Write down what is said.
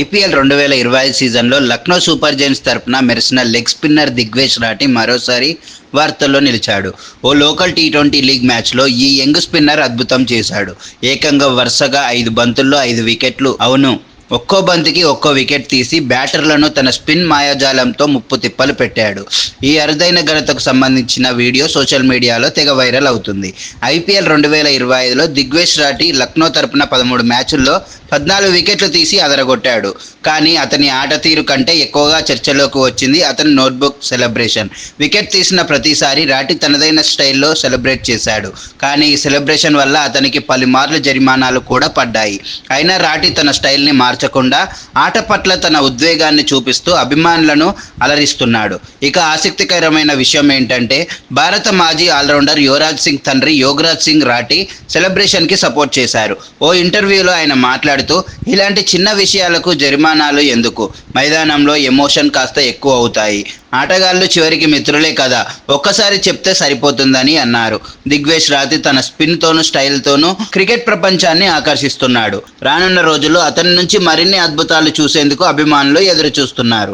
IPL రెండు వేల ఇరవై ఐదు సీజన్లో లక్నో సూపర్ జైన్స్ తరపున మెరిసిన లెగ్ స్పిన్నర్ దిగ్వేష్ రాటి మరోసారి వార్తల్లో నిలిచాడు. ఓ లోకల్ టీ ట్వంటీ లీగ్ మ్యాచ్లో ఈ యంగ్ స్పిన్నర్ అద్భుతం చేశాడు. ఏకంగా వరుసగా ఐదు బంతుల్లో ఐదు వికెట్లు. అవును ఒక్కో బంతికి ఒక్కో వికెట్ తీసి బ్యాటర్లను తన స్పిన్ మాయాజాలంతో ముప్పు తిప్పలు పెట్టాడు. ఈ అరుదైన ఘనతకు సంబంధించిన వీడియో సోషల్ మీడియాలో తెగ వైరల్ అవుతుంది. ఐపీఎల్ రెండు వేల ఇరవై ఐదులో దిగ్వేష్ రాటి లక్నో తరపున పదమూడు మ్యాచుల్లో పద్నాలుగు వికెట్లు తీసి అదరగొట్టాడు. కానీ అతని ఆట తీరు కంటే ఎక్కువగా చర్చలోకి వచ్చింది అతని నోట్బుక్ సెలబ్రేషన్. వికెట్ తీసిన ప్రతిసారి రాటి తనదైన స్టైల్లో సెలబ్రేట్ చేశాడు. కానీ ఈ సెలబ్రేషన్ వల్ల అతనికి పలుమార్లు జరిమానాలు కూడా పడ్డాయి. అయినా రాటి తన స్టైల్ని మార్చకుండా ఆట పట్ల తన ఉద్వేగాన్ని చూపిస్తూ అభిమానులను అలరిస్తున్నాడు. ఇక ఆసక్తికరమైన విషయం ఏంటంటే భారత మాజీ ఆల్రౌండర్ యువరాజ్ సింగ్ తండ్రి యోగరాజ్ సింగ్ రాటి సెలబ్రేషన్కి సపోర్ట్ చేశారు. ఓ ఇంటర్వ్యూలో ఆయన మాట్లాడుతూ ఇలాంటి చిన్న విషయాలకు జరిమానాలు ఎందుకు? మైదానంలో ఎమోషన్ కాస్త ఎక్కువ అవుతాయి. ఆటగాళ్ళు చివరికి మిత్రులే కదా. ఒక్కసారి చెప్తే సరిపోతుందని అన్నారు. దిగ్వేష్ రాతి తన స్పిన్తోనూ స్టైల్తోనూ క్రికెట్ ప్రపంచాన్ని ఆకర్షిస్తున్నాడు. రానున్న రోజుల్లో అతని నుంచి మరిన్ని అద్భుతాలు చూసేందుకు అభిమానులు ఎదురు చూస్తున్నారు